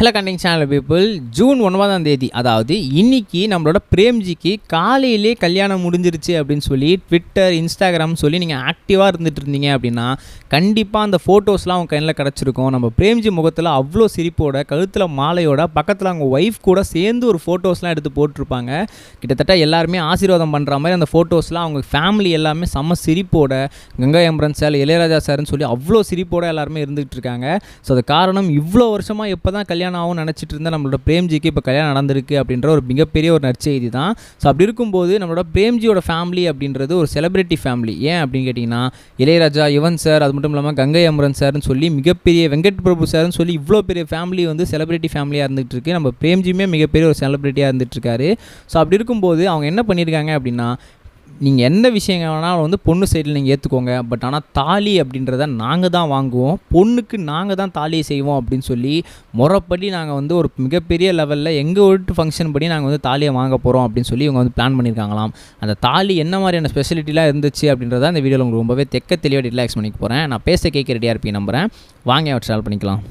Hello connecting channel people June ஒன்பதாம் தேதி அதாவது இன்னைக்கு நம்மளோட பிரேம்ஜிக்கு காலையிலே கல்யாணம் முடிஞ்சிருச்சு அப்படின்னு சொல்லி ட்விட்டர் இன்ஸ்டாகிராம் சொல்லி நீங்கள் ஆக்டிவாக இருந்துட்டு இருந்தீங்க அப்படின்னா கண்டிப்பாக அந்த ஃபோட்டோஸ்லாம் அவங்க கண்ணில் கிடச்சிருக்கும். நம்ம பிரேம்ஜி முகத்தில் அவ்வளோ சிரிப்போட கழுத்தில் மாலையோட பக்கத்தில் அவங்க ஒய்ஃப் கூட சேர்ந்து ஒரு ஃபோட்டோஸ்லாம் எடுத்து போட்டிருப்பாங்க. கிட்டத்தட்ட எல்லாருமே ஆசீர்வாதம் பண்ணுற மாதிரி அந்த ஃபோட்டோஸ்லாம் அவங்க ஃபேமிலி எல்லாமே செம்ம சிரிப்போட கங்கா எம்பரன் சார் இளையராஜா சார்னு சொல்லி அவ்வளோ சிரிப்போட எல்லாருமே இருந்துகிட்டு இருக்காங்க ஸோ அது காரணம் இவ்வளோ வருஷமாக எப்போ தான் கல்யாணம் ஆகும் நினச்சிட்டு இருந்த நம்மளோட பிரேம்ஜிக்கு இப்போ கல்யாணம் நடந்திருக்கு அப்படின்ற ஒரு மிகப்பெரிய ஒரு நற்செய்தி தான் ஸோ அப்படி இருக்கும்போது நம்மளோட பிரேம்ஜியோட ஃபேமிலி அப்படின்றது ஒரு செலிபிரிட்டி ஃபேமிலி ஏன் அப்படின்னு கேட்டிங்கன்னா இளையராஜா யுவன் சார் அது மட்டும் இல்லாமல் கங்கை அமரன் சார்னு சொல்லி மிகப்பெரிய வெங்கட் பிரபு சார்னு சொல்லி இவ்வளோ பெரிய ஃபேமிலி வந்து செலிபிரிட்டி ஃபேமிலியாக இருந்துகிட்டு இருக்கு. நம்ம பிரேம்ஜியுமே மிகப்பெரிய ஒரு செலிபிரிட்டியாக இருந்துட்டு இருக்காரு. ஸோ அப்படி இருக்கும்போது அவங்க என்ன பண்ணியிருக்காங்க அப்படின்னா நீங்கள் எந்த விஷயங்கள் வேணாலும் வந்து பொண்ணு சைடில் நீங்கள் ஏற்றுக்கோங்க பட் ஆனால் தாலி அப்படின்றத நாங்கள் தான் வாங்குவோம். பொண்ணுக்கு நாங்கள் தான் தாலியை செய்வோம் அப்படின்னு சொல்லி முறைப்படி நாங்கள் வந்து ஒரு மிகப்பெரிய லெவலில் எங்கள் வீட்டு ஃபங்க்ஷன் படி நாங்கள் வந்து தாலியை வாங்க போகிறோம் அப்படின்னு சொல்லி இவங்க வந்து பிளான் பண்ணியிருக்காங்களாம் அந்த தாலி என்ன மாதிரியான ஸ்பெஷலிட்டிலாம் இருந்துச்சு அப்படின்றத இந்த வீடியோவில் உங்களுக்கு ரொம்பவே தெக்க தெளிவாக ரிலாக்ஸ் பண்ணிக்க போகிறேன் நான் பேச கேட்க ரெடியாக இருப்பேன் நம்புகிறேன் வாங்க அவர் ட்ராவல் பண்ணிக்கலாம்.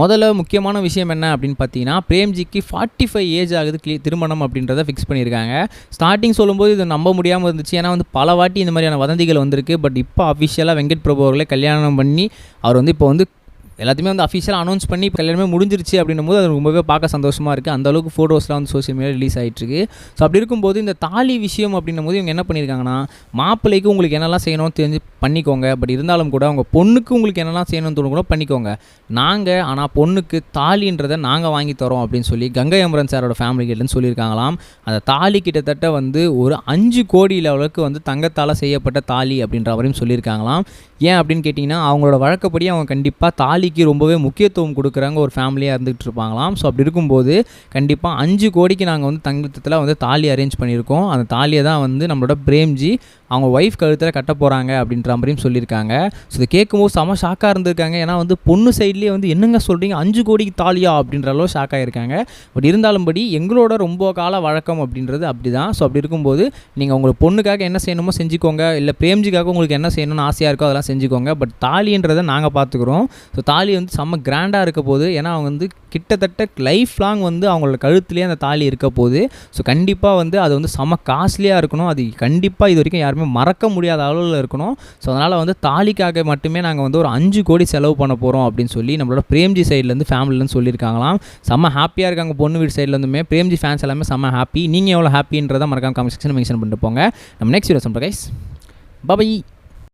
முதல்ல முக்கியமான விஷயம் என்ன அப்படின்னு பார்த்தீங்கன்னா பிரேம்ஜிக்கு ஃபார்ட்டி ஃபைவ் ஏஜ் ஆகுது கிளி திருமணம் அப்படின்றத ஃபிக்ஸ் பண்ணியிருக்காங்க. ஸ்டார்டிங் சொல்லும்போது இது நம்ப முடியாமல் இருந்துச்சு. ஏன்னா வந்து பல வாட்டி இந்த மாதிரியான வதந்திகள் வந்திருக்கு. பட் இப்போ அஃபிஷியலாக வெங்கட் பிரபு அவர்களை கல்யாணம் பண்ணி அவர் வந்து இப்போ வந்து எல்லாத்தையுமே வந்து அஃபிஷியலாக அனௌன்ஸ் பண்ணி இப்போ கல்யாணமே முடிஞ்சிருச்சு அப்படின்னும் போது அது ரொம்பவே பார்க்க சந்தோஷமாக இருக்குது அந்த அளவுக்கு ஃபோட்டோஸ்லாம் வந்து சோஷியல் மீடியா ரிலீஸ் ஆகிட்டுருக்கு ஸோ அப்படி இருக்கும்போது இந்த தாலி விஷயம் அப்படின்னும் போது இவங்க என்ன பண்ணியிருக்காங்கன்னா மாப்பிள்ளைக்கு உங்களுக்கு என்னெல்லாம் செய்யணும்னு தெரிஞ்சு பண்ணிக்கோங்க. பட் இருந்தாலும் கூட அவங்க பொண்ணுக்கு உங்களுக்கு என்னெல்லாம் செய்யணும்னு தோணும் கூட பண்ணிக்கோங்க. நாங்கள் ஆனால் பொண்ணுக்கு தாலின்றதை நாங்கள் வாங்கி தரோம் அப்படின்னு சொல்லி கங்கை அமரன் சாரோட ஃபேமிலி கிட்டேருந்து சொல்லியிருக்காங்களாம். அந்த தாலி கிட்டத்தட்ட வந்து ஒரு அஞ்சு கோடி லெவலுக்கு வந்து தங்கத்தால் செய்யப்பட்ட தாலி அப்படின்ற மாதிரியும் சொல்லியிருக்காங்களாம். ஏன் அப்படின்னு கேட்டிங்கன்னா அவங்களோட வழக்கப்படி அவங்க கண்டிப்பாக தாலி ஃபேமிலிக்கு ரொம்பவே முக்கியத்துவம் கொடுக்குறாங்க ஒரு ஃபேமிலியாக இருந்துகிட்டு இருப்பாங்களாம். ஸோ அப்படி இருக்கும்போது கண்டிப்பாக அஞ்சு கோடிக்கு நாங்கள் வந்து தங்கத்தில் வந்து தாலி அரேஞ்ச் பண்ணியிருக்கோம். அந்த தாலியை தான் வந்து நம்மளோட பிரேம்ஜி அவங்க ஒய்ஃப் கழுத்தில் கட்ட போகிறாங்க அப்படின்ற மாதிரியும் சொல்லியிருக்காங்க. ஸோ இதை கேட்கும்போது செம ஷாக்காக இருந்திருக்காங்க. ஏன்னா வந்து பொண்ணு சைட்லேயே வந்து என்னங்க சொல்கிறீங்க அஞ்சு கோடிக்கு தாலியா? அப்படின்ற அளவு ஷாக் ஆகிருக்காங்க பட் இருந்தாலும் படி எங்களோட ரொம்ப கால வழக்கம் அப்படின்றது அப்படி தான் ஸோ அப்படி இருக்கும்போது நீங்கள் உங்கள் பொண்ணுக்காக என்ன செய்யணுமோ செஞ்சுக்கோங்க. இல்லை பிரேம்ஜிக்காக உங்களுக்கு என்ன செய்யணும்னு ஆசையாக இருக்கோ அதெல்லாம் செஞ்சுக்கோங்க. பட் தாலின்றதை நாங்கள் பார்த்துக்குறோம். ஸோ தாலி வந்து செம்ம கிராண்டாக இருக்க போகுது. ஏன்னா அவங்க வந்து கிட்டத்தட்ட லைஃப் லாங் வந்து அவங்களோட கழுத்துலேயே அந்த தாலி இருக்க போகுது. ஸோ கண்டிப்பாக வந்து அது வந்து செம்ம காஸ்ட்லியாக இருக்கணும். அது கண்டிப்பாக இது வரைக்கும் யாருமே மறக்க முடியாத அளவில் இருக்கணும். ஸோ அதனால் வந்து தாலிக்காக மட்டுமே நாங்கள் வந்து ஒரு அஞ்சு கோடி செலவு பண்ண போகிறோம் அப்படின்னு சொல்லி நம்மளோட பிரேம்ஜி சைட்லேருந்து ஃபேமிலிலேருந்து சொல்லியிருக்காங்களாம். செம்ம ஹாப்பியாக இருக்காங்க பொண்ணு வீடு சைட்லேருந்துமே பிரேம்ஜி ஃபேன்ஸ் எல்லாமே செம்ம ஹாப்பி நீங்கள் எவ்வளோ ஹாப்பின்றதை மறக்காம கமெண்ட் செக்ஷன் மென்ஷன் பண்ணிட்டு போங்க. நம்ம நெக்ஸ்ட் வீடியோ சொல்கிறேன் கைஸ் பபை